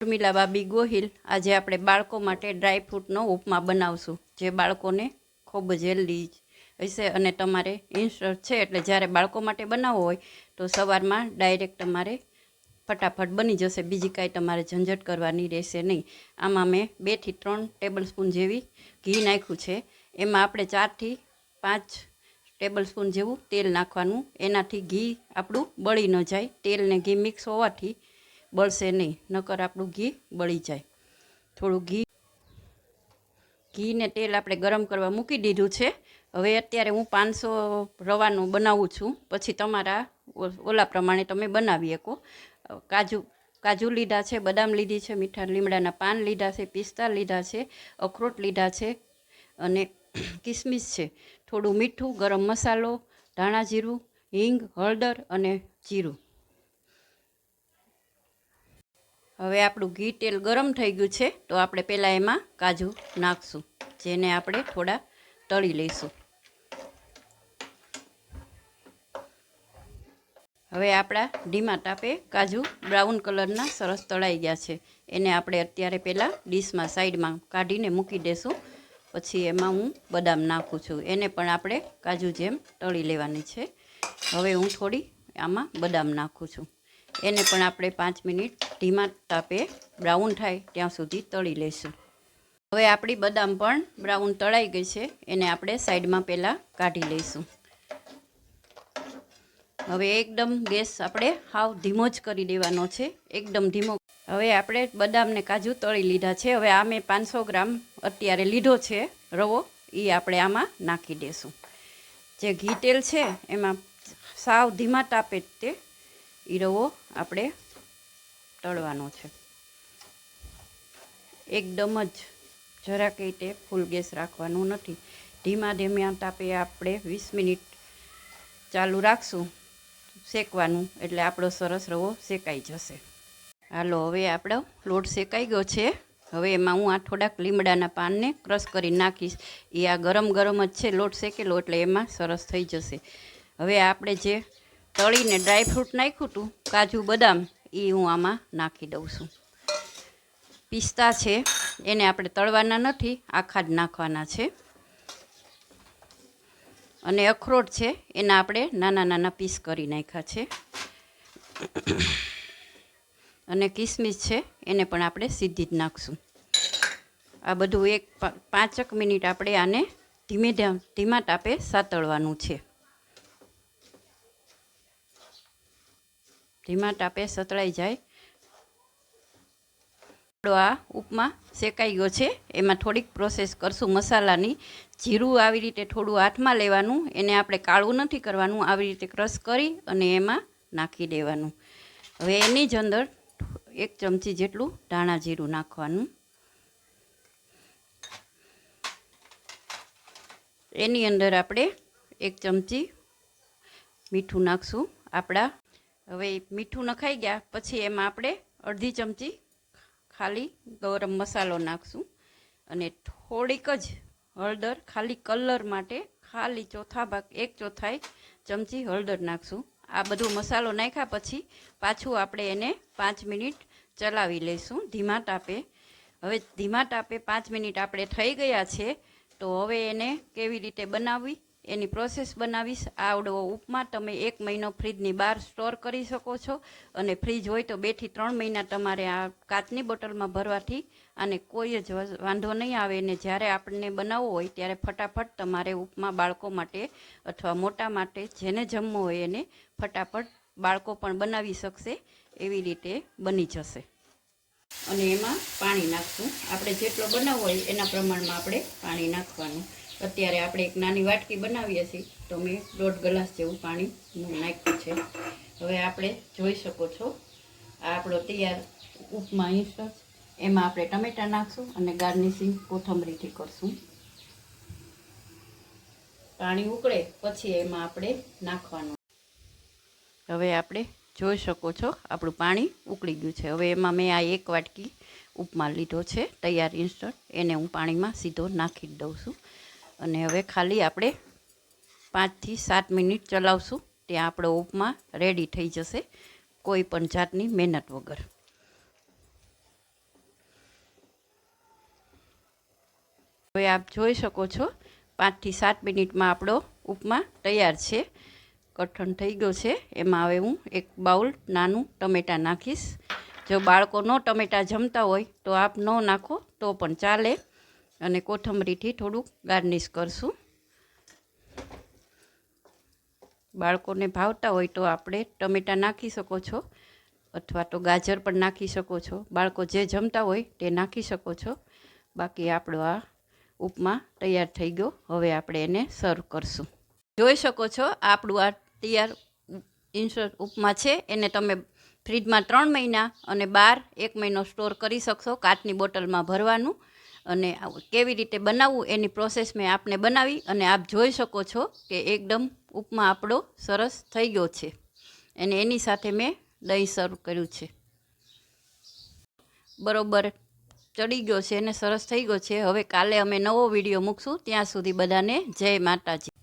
ઉર્મિલા બાબી ગોહિલ આજે આપણે બાળકો માટે ડ્રાય ફ્રૂટનો ઉપમા બનાવશું, જે બાળકોને ખૂબ જ હેલ્ધી હશે અને તમારે ઇન્સ્ટન્ટ છે એટલે જ્યારે બાળકો માટે બનાવવો હોય તો સવારમાં ડાયરેક્ટ તમારે ફટાફટ બની જશે, બીજી કાંઈ તમારે ઝંઝટ કરવાની રહેશે નહીં. આમાં મેં બેથી ત્રણ ટેબલ સ્પૂન જેવી ઘી નાખ્યું છે. એમાં આપણે ચારથી પાંચ ટેબલ સ્પૂન જેવું તેલ નાખવાનું, એનાથી ઘી આપણું બળી ન જાય. તેલ ને ઘી મિક્સ હોવાથી બળશે નહીં, નકર આપણું ઘી બળી જાય. થોડું ઘી, ઘીને તેલ આપણે ગરમ કરવા મૂકી દીધું છે. હવે અત્યારે હું પાંચસો રવાનું બનાવું છું. પછી તમારા ઓલા પ્રમાણે તમે બનાવી શકો. કાજુ કાજુ લીધા છે, બદામ લીધી છે, મીઠા લીમડાના પાન લીધા છે, પિસ્તા લીધા છે, અખરોટ લીધા છે અને કિસમિસ છે. થોડું મીઠું, ગરમ મસાલો, ધાણા જીરું, હિંગ, હળદર અને જીરું. હવે આપણું ઘી તેલ ગરમ થઈ ગયું છે, તો આપણે પહેલાં એમાં કાજુ નાખશું, જેને આપણે થોડા તળી લઈશું. હવે આપણા ધીમા તાપે કાજુ બ્રાઉન કલરના સરસ તળાઈ ગયા છે, એને આપણે અત્યારે પહેલાં ડીશમાં સાઈડમાં કાઢીને મૂકી દેશું, પછી એમાં હું બદામ નાખું છું, એને પણ આપણે કાજુ જેમ તળી લેવાની છે. હવે હું થોડી આમાં બદામ નાખું છું, એને પણ આપણે પાંચ મિનિટ ધીમા તાપે બ્રાઉન થાય ત્યાં સુધી તળી લઈશું હવે આપણી બદામ પણ બ્રાઉન તળાઈ ગઈ છે, એને આપણે સાઈડમાં પહેલાં કાઢી લઈશું. હવે એકદમ ગેસ આપણે હાવ ધીમો જ કરી દેવાનો છે, એકદમ ધીમો. હવે આપણે બદામને કાજુ તળી લીધા છે, હવે આ મેં પાંચસો ગ્રામ અત્યારે લીધો છે, રવો એ આપણે આમાં નાખી દઈશું જે ઘી તેલ છે, એમાં સાવ ધીમા તાપે તે એ રવો આપણે તળવાનો છે. એકદમ જ જરા રીતે ફૂલ ગેસ રાખવાનું નથી. ધીમા ધીમા તાપે આપણે વીસ મિનિટ ચાલુ રાખશું, શેકવાનું, એટલે આપણો સરસ રવો શેકાઈ જશે. હાલો, હવે આપણો લોટ શેકાઈ ગયો છે. હવે એમાં હું આ થોડાક લીમડાના પાનને ક્રશ કરી નાખીશ. એ આ ગરમ ગરમ જ છે, લોટ શેકેલો, એટલે એમાં સરસ થઈ જશે. હવે આપણે જે તળીને ડ્રાય ફ્રૂટ નાખ્યું હતું, કાજુ બદામ એ હું આમાં નાખી દઉં છું. પિસ્તા છે, એને આપણે તળવાના નથી, આખા જ નાખવાના છે. અને અખરોટ છે, એના આપણે નાના નાના પીસ કરી નાખ્યા છે. અને કિસમિસ છે, એને પણ આપણે સીધી જ નાખશું. આ બધું એક પાંચક મિનિટ આપણે આને ધીમે ધીમા તાપે સાતળવાનું છે. ધીમા તાપે સતળાઈ જાય. આ ઉપમા શેકાઈ ગયો છે. એમાં થોડીક પ્રોસેસ કરશું મસાલાની. જીરું આવી રીતે થોડું હાથમાં લેવાનું, એને આપણે કાળું નથી કરવાનું, આવી રીતે ક્રશ કરી અને એમાં નાખી દેવાનું. હવે એની જ અંદર એક ચમચી જેટલું ધાણા જીરું નાખવાનું. એની અંદર આપણે એક ચમચી મીઠું નાખશું. આપણા હવે મીઠું નખાઈ ગયા, પછી એમાં આપણે અડધી ચમચી ખાલી ગરમ મસાલો નાખશું. અને થોડીક જ હળદર ખાલી કલર માટે ખાલી ચોથા ભાગ, એક ચોથાઈ ચમચી હળદર નાખશું. આ બધો મસાલો નાખ્યા પછી પાછું આપણે એને પાંચ મિનિટ ચલાવી લઈશું ધીમા તાપે. હવે ધીમા તાપે પાંચ મિનિટ આપણે થઈ ગયા છે, તો હવે એને કેવી રીતે બનાવવી? એની પ્રોસેસ બનાવીશ. આવડો ઉપમા તમે એક મહિનો ફ્રીજની બહાર સ્ટોર કરી શકો છો અને ફ્રીજ હોય તો બેથી ત્રણ મહિના તમારે આ કાચની બોટલમાં ભરવાથી અને કોઈ જ વાંધો નહીં આવે. ને જ્યારે આપણને બનાવવો હોય ત્યારે ફટાફટ તમારે ઉપમા બાળકો માટે અથવા મોટા માટે જેને જમવો હોય એને ફટાફટ બાળકો પણ બનાવી શકશે. એવી રીતે બની જશે. અને એમાં પાણી નાખશું. આપણે જેટલો બનાવવો હોય એના પ્રમાણમાં આપણે પાણી નાખવાનું. અત્યારે આપણે એક નાની વાટકી બનાવીએ છીએ તો મેં દોઢ ગ્લાસ જેવું પાણી મેં નાખ્યું છે. હવે આપણે જોઈ શકો છો, આ આપણો તૈયાર ઉપમા ઇન્સ્ટન્ટ એમાં આપણે ટમેટાં નાખશું અને ગાર્નિશિંગ કોથમરીથી કરશું. પાણી ઉકળે પછી એમાં આપણે નાખવાનું. હવે આપણે જોઈ શકો છો, આપણું પાણી ઉકળી ગયું છે. હવે એમાં મેં આ એક વાટકી ઉપમા લીધો છે, તૈયાર ઇન્સ્ટન્ટ એને હું પાણીમાં સીધો નાખી દઉં છું. અને હવે ખાલી આપણે પાંચથી સાત મિનિટ ચલાવશું. ત્યાં આપણો ઉપમા રેડી થઈ જશે, કોઈ પણ જાતની મહેનત વગર. હવે આપ જોઈ શકો છો, પાંચથી સાત મિનિટમાં આપણો ઉપમા તૈયાર છે. કઠણ થઈ ગયો છે. એમાં હવે હું એક બાઉલ નાનું ટમેટાં નાખીશ. જો બાળકો ન ટમેટાં જમતા હોય તો આપ ન નાખો, તો પણ ચાલે. અને કોથમરીથી થોડુંક ગાર્નિશ કરશું. બાળકોને ભાવતા હોય તો આપણે ટમેટાં નાખી શકો છો અથવા તો ગાજર પણ નાખી શકો છો. બાળકો જે જમતા હોય તે નાખી શકો છો. બાકી આપણો આ ઉપમા તૈયાર થઈ ગયો. હવે આપણે એને સર્વ કરશું. જોઈ શકો છો, આપણું આ તૈયાર ઇન્સ્ટન્ટ ઉપમા છે. એને તમે ફ્રીજમાં ત્રણ મહિના અને બાર એક મહિનો સ્ટોર કરી શકશો. કાચની બોટલમાં ભરવાનું. અને કેવી રીતે બનાવવું એની પ્રોસેસ મેં આપને બનાવી અને આપ જોઈ શકો છો કે એકદમ ઉપમા આપણો સરસ થઈ ગયો છે. અને એની સાથે મેં દહીં સર્વ કર્યું છે. બરોબર ચડી ગયો છે અને સરસ થઈ ગયો છે. હવે કાલે અમે નવો વીડિયો મૂકશું. ત્યાં સુધી બધાને જય માતાજી.